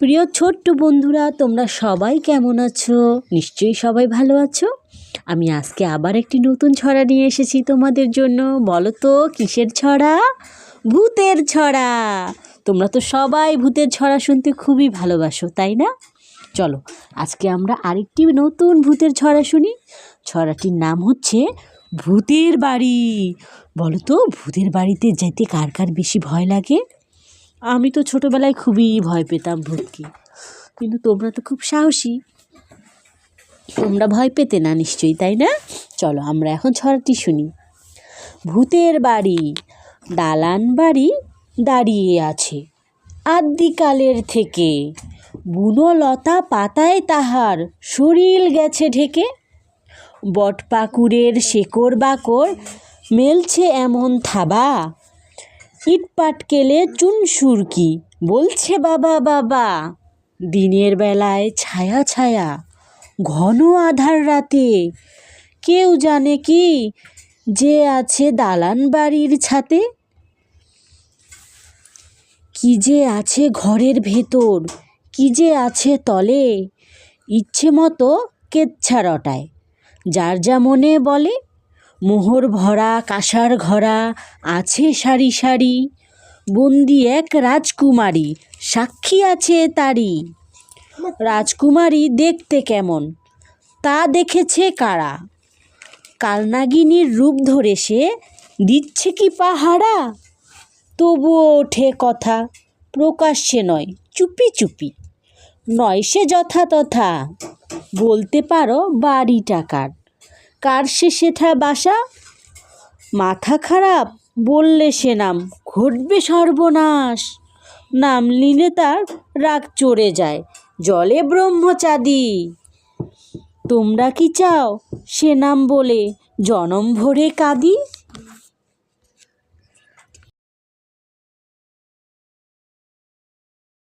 প্রিয় ছোট্ট বন্ধুরা, তোমরা সবাই কেমন আছো? নিশ্চয়ই সবাই ভালো আছো। আমি আজকে আবার একটি নতুন ছড়া নিয়ে এসেছি তোমাদের জন্য। বলো তো, কিসের ছড়া? ভূতের ছড়া। তোমরা তো সবাই ভূতের ছড়া শুনতে খুবই ভালোবাসো, তাই না? চলো, আজকে আমরা আরেকটি নতুন ভূতের ছড়া শুনি। ছড়াটির নাম হচ্ছে ভূতের বাড়ি। বলো তো, ভূতের বাড়িতে যেতে কার কার বেশি ভয় লাগে? আমি তো ছোটোবেলায় খুবই ভয় পেতাম ভূতকে। কিন্তু তোমরা তো খুব সাহসী। তোমরা ভয় পেতে না নিশ্চয়ই, তাই না? চলো আমরা এখন ছড়াটি শুনি। ভূতের বাড়ি, দালান বাড়ি দাঁড়িয়ে আছে। আদ্যিকালের থেকে বুনো লতা পাতায় তাহার শরীর গেছে ঢেকে। বটপাকুড়ের শেকড় বাকড় মেলছে এমন থাবা। ইট পাটকেলে চুন সুরকি, বলছে বাবা বাবা। দিনের বেলায় ছায়া ছায়া, ঘন আধার রাতে। কেউ জানে কি যে আছে দালান বাড়ির ছাতে? কি যে আছে ঘরের ভেতর, কি যে আছে তলে? ইচ্ছে মতো কেচ্ছা রটায়, যার যা মনে বলে মোহর ভরা, কাঁসার ঘরা, আছে সারি সারি। বন্দি এক রাজকুমারী, সাক্ষী আছে তারই। রাজকুমারী দেখতে কেমন, তা দেখেছে কারা? কালনাগিনীর রূপ ধরে সে দিচ্ছে কি পাহারা? তবুও ওঠে কথা, প্রকাশ্যে নয়, চুপি চুপি। নয় সে যথাতথা, বলতে পারো বাড়ি টাকার কার সে সেঠা বাসা? মাথা খারাপ, বললে সে নাম। ঘটবে সর্বনাশ। নাম নিলে তার রাগ চড়ে যায়। জলে ব্রহ্মচাদি তোমরা কি চাও সে নাম বলে? জনম ভরে কাঁদি?